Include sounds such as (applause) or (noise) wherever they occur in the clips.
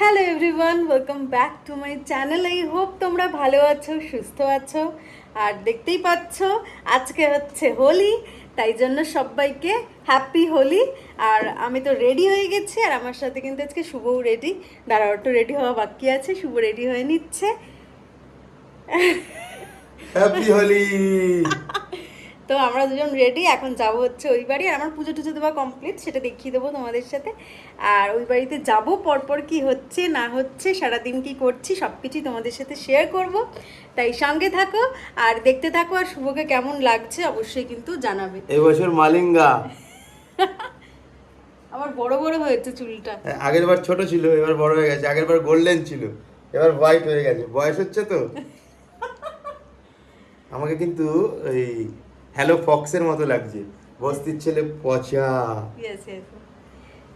Hello everyone welcome back to my channel I hope তোমরা ভালো আছো সুস্থ আছো আর দেখতেই পাচ্ছ আজকে হচ্ছে হোলি তাই জন্য সবাইকে হ্যাপি হোলি। আর আমি তো রেডি হয়ে গেছি আর আমার সাথে কিন্তু আজকে শুভও রেডি দাঁড়াও একটু রেডি হওয়া বাকি আছে শুভ রেডি হয়ে নিচ্ছে। হ্যাপি হোলি (laughs) তো আমরা দুজন রেডি এখন যাব হচ্ছে ওই বাড়ি। আর আমার পুজো টুজো দেওয়া কমপ্লিট সেটা দেখিয়ে দেবো তোমাদের সাথে। আর ওই বাড়িতে যাব পরপর কি হচ্ছে না হচ্ছে সারাদিন কি করছি সব কিছুই তোমাদের সাথে শেয়ার করব। তাই সঙ্গে থাকো আর দেখতে থাকো আর শুভকে কেমন লাগছে অবশ্যই কিন্তু জানাবে। এবছর মালিঙ্গা। (laughs) আমার বড় বড় হয়েছে চুলটা। আগের বার ছোট ছিল এবার বড় হয়ে গেছে। আগের বার গোল্ডেন ছিল এবার হোয়াইট হয়ে গেছে। বয়স হচ্ছে তো? (laughs) আমাকে কিন্তু ওই হ্যালো ফক্সের মতো লাগছে। বস্তির ছেলে পচা। Yes, yes.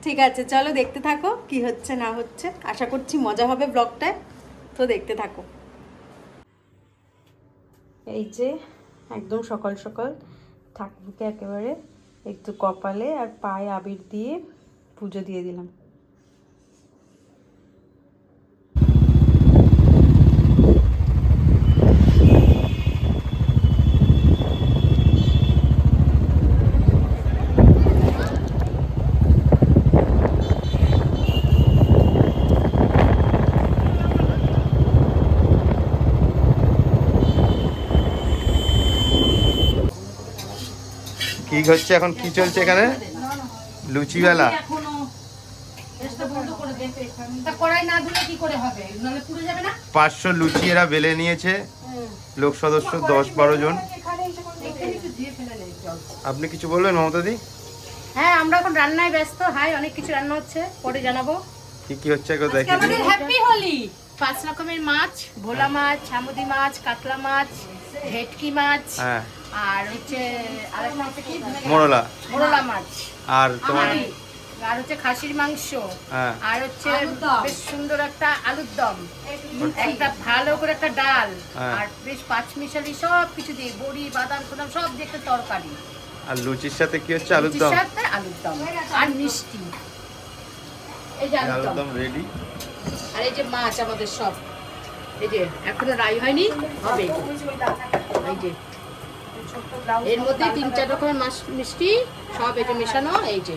ঠিক আছে চলো দেখতে থাকো কি হচ্ছে না হচ্ছে। আশা করছি মজা হবে ব্লগটায়। তো দেখতে থাকো। এই যে একদম সকাল সকাল ঠাকুরকে একেবারে একটু কপালে আর পায়ে আবির দিয়ে পুজো দিয়ে দিলাম। কি হচ্ছে এখন কি চলছে এখানে? লুচিওয়ালা। তা কড়াই না ধুলে কি করে হবে? নাহলে পুড়ে যাবে না? পাঁচশো লুচি এরা বেলে নিয়েছে। লোক সদস্য দশ বারো জন। আপনি কিছু বলবেন মমতাদি? হ্যাঁ আমরা এখন রান্নায় ব্যস্ত। হাই অনেক কিছু রান্না হচ্ছে। পরে জানাব। কি কি হচ্ছে একবার হ্যাপি হোলি পাঁচ রকমের মাছ ভোলা মাছ ছামুদি মাছ কাতলা মাছ ভেটকি মাছ হ্যাঁ। আর হচ্ছে আরেকটা হচ্ছে কি? মোরলা। মোরলা মাছ। আর তোমার? আর হচ্ছে খাসির মাংস। হ্যাঁ। আর হচ্ছে বেশ সুন্দর একটা আলুর দম একটা ভালো করে একটা ডাল। হ্যাঁ। আর বেশ পাঁচ মিশালি সব কিছু দিয়ে বড়ি বাদাম ফোদাম সব দিয়ে একটা তরকারি। আর লুচির সাথে কি হচ্ছে আলুর দম সাথে আলুর দম আর মিষ্টি। এই যে আলুর দম রেডি আর এই যে মাছ আমাদের সব। এই যে এখনও রাই হয়নি হবে এই যে। এর মধ্যে তিন চার রকমের মাছ মিষ্টি সব এই যে মেশানো এই যে।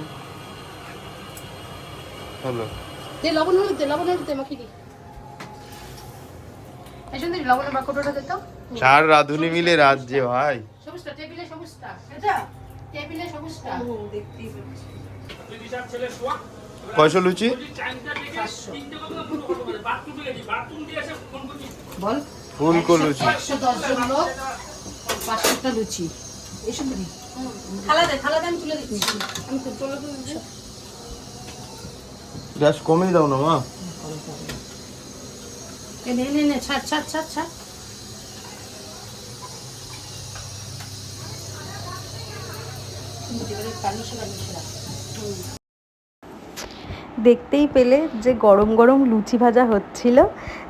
দে লবণ হলুদ দে লবণ হলুদ দে মাখি দি। এই সুন্দর লবণের বাকড়টা দে তো। চার রাঁধুনি মিলে রাজ্যে ভাই। সবুজটা টেবিলে সবুজটা। এটা? টেবিলে সবুজটা। কয়শো লুচি বল ফুলকো লুচি পাঁচশোটা লুচি। দিচ্ছি। গ্যাস কমিয়ে দাও না মা। নে নে নে ছাড় ছাড় ছাড় ছাড়। দেখতেই পেলে যে গরম গরম লুচি ভাজা হচ্ছিল।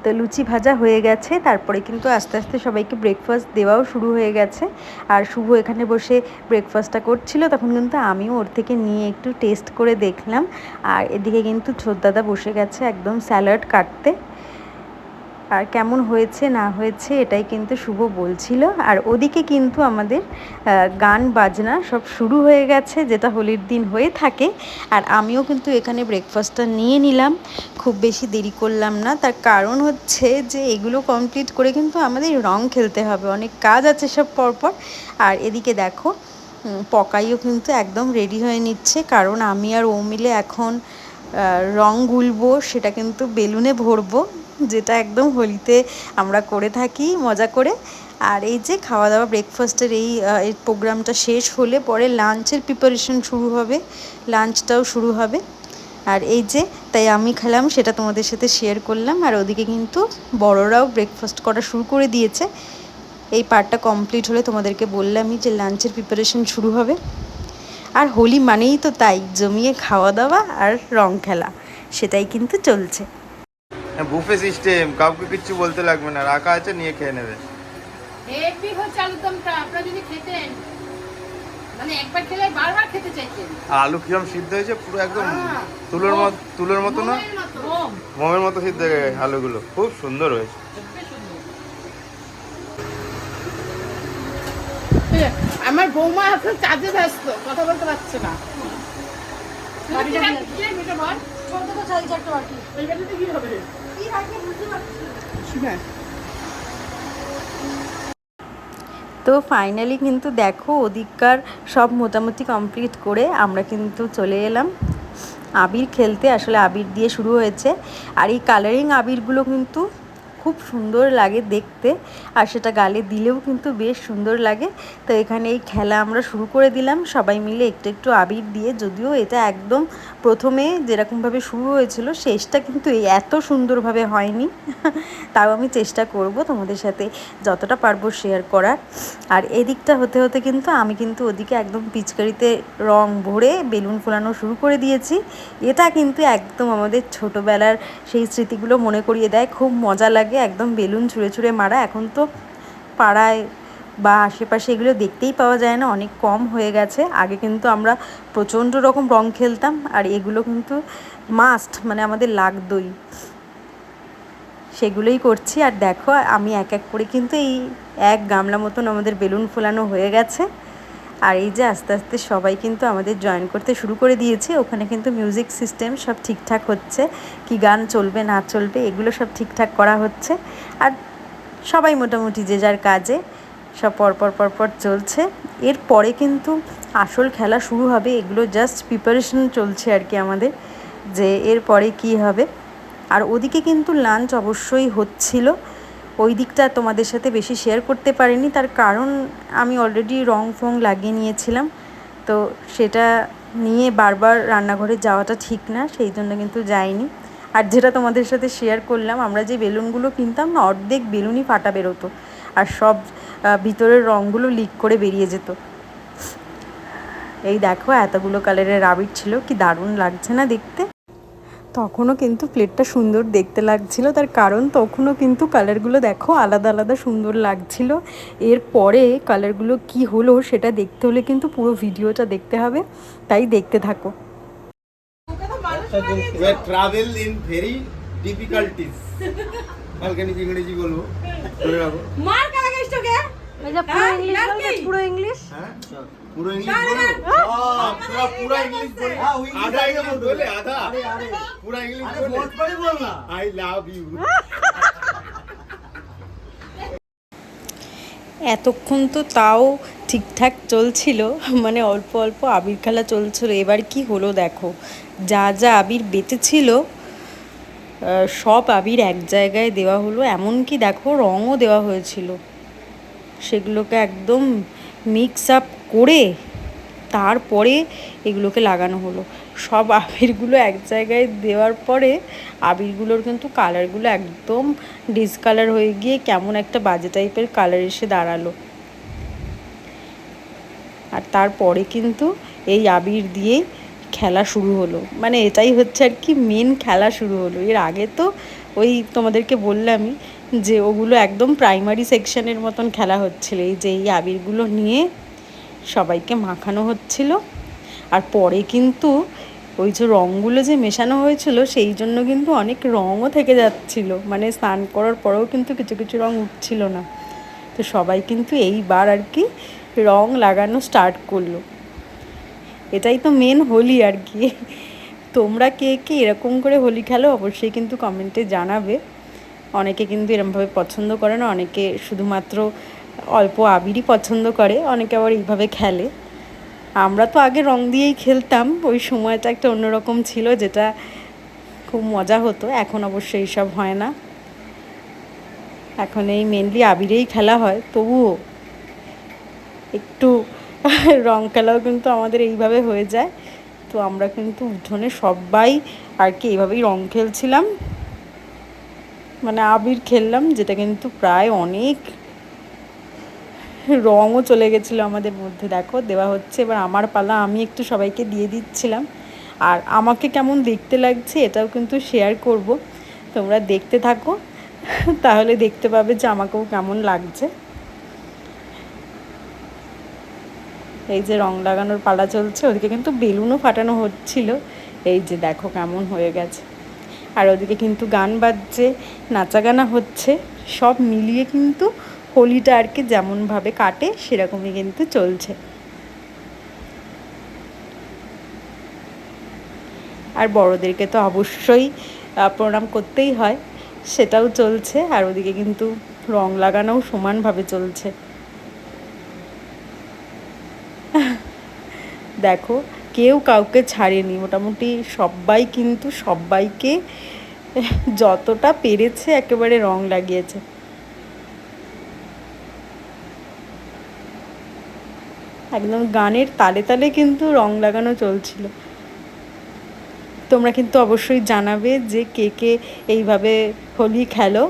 তো লুচি ভাজা হয়ে গেছে, তারপরে কিন্তু আস্তে আস্তে সবাইকে ব্রেকফাস্ট দেওয়াও শুরু হয়ে গেছে। আর শুভ এখানে বসে ব্রেকফাস্টটা করছিল, তখন কিন্তু আমিও ওর থেকে নিয়ে একটু টেস্ট করে দেখলাম। আর এদিকে কিন্তু ছোট দাদা বসে গেছে একদম স্যালাড কাটতে। আর কেমন হয়েছে, না হয়েছে, এটাই কিন্তু শুভ বলছিল। আর ওদিকে কিন্তু আমাদের গান, বাজনা সব শুরু হয়ে গেছে, যেটা হোলির দিন হয়ে থাকে। আর আমিও কিন্তু এখানে ব্রেকফাস্টটা নিয়ে নিলাম। খুব বেশি দেরি করলাম না। তার কারণ হচ্ছে যে, এগুলো কমপ্লিট করে কিন্তু আমাদের রং খেলতে হবে। অনেক কাজ আছে সব পরপর। আর এদিকে দেখো পকাইও কিন্তু একদম রেডি হয়ে নিচ্ছে। কারণ আমি আর ও মিলে এখন রং গুলবো, সেটা কিন্তু বেলুনে ভরবো। যেটা একদম হোলিতে আমরা করে থাকি, মজা করে। আর এই যে খাওয়া দাওয়া ব্রেকফাস্টের এই প্রোগ্রামটা শেষ হলে পরে লাঞ্চের প্রিপারেশন শুরু হবে। লাঞ্চটাও শুরু হবে। আর এই যে, তাই আমি খেলাম, সেটা তোমাদের সাথে শেয়ার করলাম। আর ওদিকে কিন্তু বড়রাও ব্রেকফাস্ট করা শুরু করে দিয়েছে। এই পার্টটা কমপ্লিট হলে তোমাদেরকে বললামই যে লাঞ্চের প্রিপারেশন শুরু হবে। আর হোলি মানেই তো তাই, জমিয়ে খাওয়া দাওয়া আর রং খেলা, সেটাই কিন্তু চলছে। বুফে সিস্টেম কাউকে কিচ্ছু বলতে লাগবে না রাখা আছে নিয়ে খেয়ে নেবে হেভি হচ্ছে আলুর দমটা আপনারা যদি খেতেন মানে একবার খেলে বারবার খেতে চাইতেন আলু কিরম সিদ্ধ হয়েছে পুরো একদম হ্যাঁ। তুলোর মতো তুলোর মতো না মোমের মতো। সিদ্ধ হয়ে গেছে আলুগুলো খুব সুন্দর হয়েছে আমার বৌমা এখন কাজে ব্যস্ত কথা বলতে পারছে না? ওই কি হবে? তো ফাইনালি কিন্তু দেখো ওদিককার সব মোটামুটি কমপ্লিট করে আমরা কিন্তু চলে এলাম। আবির খেলতে, আসলে আবির দিয়ে শুরু হয়েছে। আর এই কালারিং আবিরগুলো কিন্তু খুব সুন্দর লাগে দেখতে। আর সেটা গালে দিলেও কিন্তু বেশ সুন্দর লাগে। তো এখানে এই খেলা আমরা শুরু করে দিলাম। সবাই মিলে একটু একটু আবির দিয়ে, যদিও এটা একদম প্রথমে যেরকমভাবে শুরু হয়েছিল, শেষটা কিন্তু এত সুন্দরভাবে হয়নি। (laughs) তাও আমি চেষ্টা করব তোমাদের সাথে যতটা পারব শেয়ার করার। আর এদিকটা হতে হতে কিন্তু আমি কিন্তু ওদিকে একদম পিচকারিতে রং ভরে বেলুন ফোলানো শুরু করে দিয়েছি। এটা কিন্তু একদম আমাদের ছোটোবেলার সেই স্মৃতিগুলো মনে করিয়ে দেয়। খুব মজা লাগে। একদম বেলুন ছুঁড়ে ছুঁড়ে মারা। এখন তো পাড়ায় বা আশেপাশে এগুলো দেখতেই পাওয়া যায় না, অনেক কম হয়ে গেছে। আগে কিন্তু আমরা প্রচণ্ড রকম রং খেলতাম আর এগুলো কিন্তু মাস্ট মানে আমাদের লাগতই। সেগুলোই করছি। আর দেখো, আমি এক এক করে কিন্তু এই এক গামলা মতন আমাদের বেলুন ফোলানো হয়ে গেছে। আর এই যে আস্তে আস্তে সবাই কিন্তু আমাদের জয়েন করতে শুরু করে দিয়েছে, ওখানে কিন্তু মিউজিক সিস্টেম সব ঠিকঠাক হচ্ছে, কি গান চলবে, না চলবে, এগুলো সব ঠিকঠাক করা হচ্ছে। আর সবাই মোটামুটি যে যার কাজে, সব পরপর পরপর চলছে। এরপরে কিন্তু আসল খেলা শুরু হবে, এগুলো জাস্ট প্রিপারেশন চলছে আর কি আমাদের, যে এরপরে কি হবে। আর ওদিকে কিন্তু লাঞ্চ অবশ্যই হচ্ছিল। ওই দিকটা তোমাদের সাথে বেশি শেয়ার করতে পারিনি। তার কারণ আমি অলরেডি রং ফং লাগিয়ে নিয়েছিলাম। তো সেটা নিয়ে বারবার রান্নাঘরে যাওয়াটা ঠিক না, সেই জন্য কিন্তু যাইনি। আর যেটা তোমাদের সাথে শেয়ার করলাম, আমরা যে বেলুনগুলো কিনতাম না, অর্ধেক বেলুনই ফাটা বেরোতো। আর সব ভিতরের রঙগুলো লিক করে বেরিয়ে যেত। এই দেখো, এতগুলো কালারের রাবিট ছিল, কি দারুণ লাগছে না দেখতে। তখনও কিন্তু প্লেটটা সুন্দর দেখতে লাগছিল। তার কারণ তখনও কিন্তু কালারগুলো দেখো আলাদা আলাদা সুন্দর লাগছিল। এরপরে কালারগুলো কি হলো সেটা দেখতে হলে কিন্তু পুরো ভিডিওটা দেখতে হবে। তাই দেখতে থাকো। ট্রাভেল ইন ভেরি ডিফিকাল্টিস কালকে ইংরেজি বলব। ধরে রাখো। মার কারা গেছ তোকে লাভ কি? পুরো ইংলিশ হ্যাঁ পুরো ইংলিশ বলব পুরো পুরো ইংলিশ বলে। আধা ইংলিশ বলে আধা। পুরো ইংলিশ বলে। আই লাভ ইউ এতক্ষণ তো তাও ঠিকঠাক চলছিল মানে অল্প অল্প আবির খেলা চলছিল। এবার কি হলো দেখো যা যা আবির বেঁচেছিল সব আবির এক জায়গায় দেওয়া হলো। এমনকি দেখো রঙও দেওয়া হয়েছিল। সেগুলোকে একদম মিক্স আপ করে তারপরে এগুলোকে লাগানো হলো। সব আবিরগুলো এক জায়গায় দেওয়ার পরে আবিরগুলোর কিন্তু কালারগুলো একদম ডিসকালার হয়ে গিয়ে কেমন একটা বাজে টাইপের কালার এসে দাঁড়াল। আর তারপরে কিন্তু এই আবির দিয়েই খেলা শুরু হলো। মানে এটাই হচ্ছে আর কি মেন খেলা শুরু হলো। এর আগে তো ওই তোমাদেরকে বললামই যে ওগুলো একদম প্রাইমারি সেকশনের মতন খেলা হচ্ছিল। এই যে এই আবিরগুলো নিয়ে সবাইকে মাখানো হচ্ছিল। আর পরে কিন্তু ওই যে রঙগুলো যে মেশানো হয়েছিল, সেই জন্য কিন্তু অনেক রঙও থেকে যাচ্ছিল। মানে স্নান করার পরেও কিন্তু কিছু কিছু রঙ উঠছিল না। তো সবাই কিন্তু এইবার আর কি রং লাগানো স্টার্ট করল। এটাই তো মেন হোলি আর কি। তোমরা কে কে এরকম করে হোলি খেলো অবশ্যই কিন্তু কমেন্টে জানাবে। অনেকে কিন্তু এরমভাবে পছন্দ করে না, অনেকে শুধুমাত্র অল্প আবিরই পছন্দ করে, অনেকে আবার এইভাবে খেলে। আমরা তো আগে রং দিয়েই খেলতাম, ওই সময়টা একটা অন্যরকম ছিল যেটা খুব মজা হতো, এখন অবশ্য এইসব হয় না। এখন এই মেনলি আবিরেই খেলা হয়, তবুও একটু (laughs) রং খেলাও কিন্তু আমাদের এইভাবে হয়ে যায়। তো আমরা কিন্তু উঠোনে সবাই আর কি এইভাবেই রং খেলছিলাম। মানে আবির খেললাম, যেটা কিন্তু প্রায় অনেক রঙও চলে গেছিল আমাদের মধ্যে, দেখো, দেওয়া হচ্ছে। এবার আমার পালা, আমি একটু সবাইকে দিয়ে দিচ্ছিলাম। আর আমাকে কেমন দেখতে লাগছে এটাও কিন্তু শেয়ার করব। তোমরা দেখতে থাকো, তাহলে দেখতে পাবে যে আমাকেও কেমন লাগছে। এই যে রং লাগানোর পালা চলছে, ওদিকে কিন্তু বেলুনও ফাটানো হচ্ছিল। এই যে দেখো কেমন হয়ে গেছে। আর ওদিকে কিন্তু গান বাজছে নাচা গানা হচ্ছে, সব মিলিয়ে কিন্তু হোলিটা আর কি যেমনভাবে কাটে, সেরকমই কিন্তু চলছে। আর বড়দেরকে তো অবশ্যই প্রণাম করতেই হয়, সেটাও চলছে, আর ওদিকে কিন্তু রং লাগানোও সমানভাবে চলছে। দেখো, কেউ কাউকে ছাড়েনি, মোটামুটি সবাই কিন্তু সবাইকে যতটা পেরেছে একেবারে রং লাগিয়েছে। একদম গানের তালে তালে কিন্তু রং লাগানো চলছিল। তোমরা কিন্তু অবশ্যই জানাবে যে কে কে এইভাবে হোলি খেলো।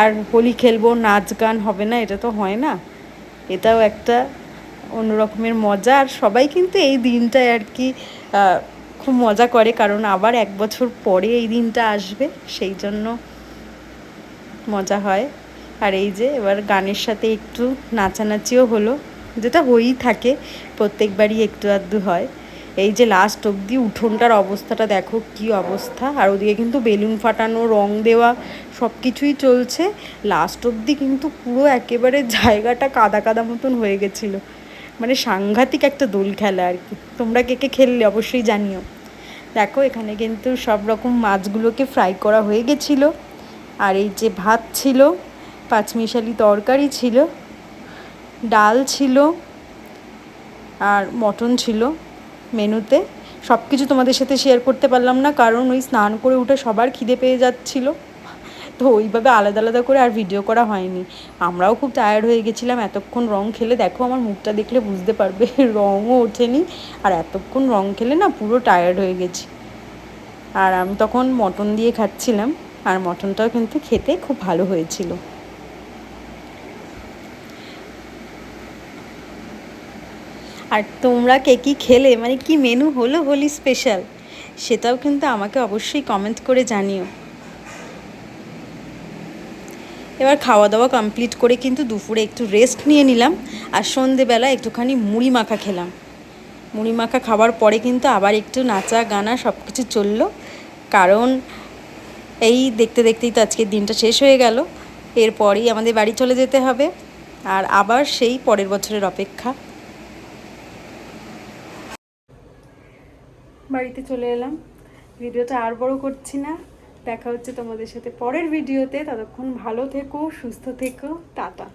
আর হোলি খেলব, নাচ গান হবে না, এটা তো হয় না। এটাও একটা অন্য রকমের মজা। আর সবাই কিন্তু এই দিনটায় আর কি খুব মজা করে, কারণ আবার এক বছর পরে এই দিনটা আসবে, সেই জন্য মজা হয়। আর এই যে এবার গানের সাথে একটু নাচানাচিও হলো, যেটা হয়েই থাকে, প্রত্যেকবারই একটু আধটু হয়। এই যে লাস্ট অবধি উঠোনটার অবস্থাটা দেখো, কি অবস্থা! আর ওদিকে কিন্তু বেলুন ফাটানো, রং দেওয়া সব কিছুই চলছে। লাস্ট অবধি কিন্তু পুরো একেবারে জায়গাটা কাদা কাদা মতন হয়ে গেছিল। মানে সাংঘাতিক একটা দোল খেলা আর কি। তোমরা কে কে খেললে অবশ্যই জানিও। দেখো, এখানে কিন্তু সব রকম মাছগুলোকে ফ্রাই করা হয়ে গেছিল। আর এই যে ভাত ছিল, পাঁচমিশালি তরকারি ছিল, ডাল ছিল, আর মটন ছিল মেনুতে। সব কিছু তোমাদের সাথে শেয়ার করতে পারলাম না, কারণ ওই স্নান করে উঠে সবার খিদে পেয়ে যাচ্ছিল। তো ওইভাবে আলাদা আলাদা করে আর ভিডিও করা হয়নি। আমরাও খুব টায়ার্ড হয়ে গেছিলাম, এতক্ষণ রং খেলে দেখো আমার মুখটা দেখলে বুঝতে পারবে, (laughs) রঙও ওঠেনি। আর এতক্ষণ রং খেলে না পুরো টায়ার্ড হয়ে গেছি। আর আমি তখন মটন দিয়ে খাচ্ছিলাম, আর মটনটাও কিন্তু খেতে খুব ভালো হয়েছিল। আর তোমরা কে কী খেলে? মানে কি মেনু হলো হোলি স্পেশাল সেটাও কিন্তু আমাকে অবশ্যই কমেন্ট করে জানিও। এবার খাওয়া দাওয়া কমপ্লিট করে কিন্তু দুপুরে একটু রেস্ট নিয়ে নিলাম আর সন্ধেবেলা একটুখানি মুড়ি মাখা খেলাম। মুড়ি মাখা খাওয়ার পরে কিন্তু আবার একটু নাচা, গানা সব কিছু চলল। কারণ এই দেখতে দেখতেই তো আজকের দিনটা শেষ হয়ে গেল। এরপরেই আমাদের বাড়ি চলে যেতে হবে আর আবার সেই পরের বছরের অপেক্ষা। বাড়িতে চলে এলাম। ভিডিওটা আর বড় করছি না। দেখা হচ্ছে তোমাদের সাথে পরের ভিডিওতে। ততক্ষণ ভালো থেকো সুস্থ থেকো টাটা।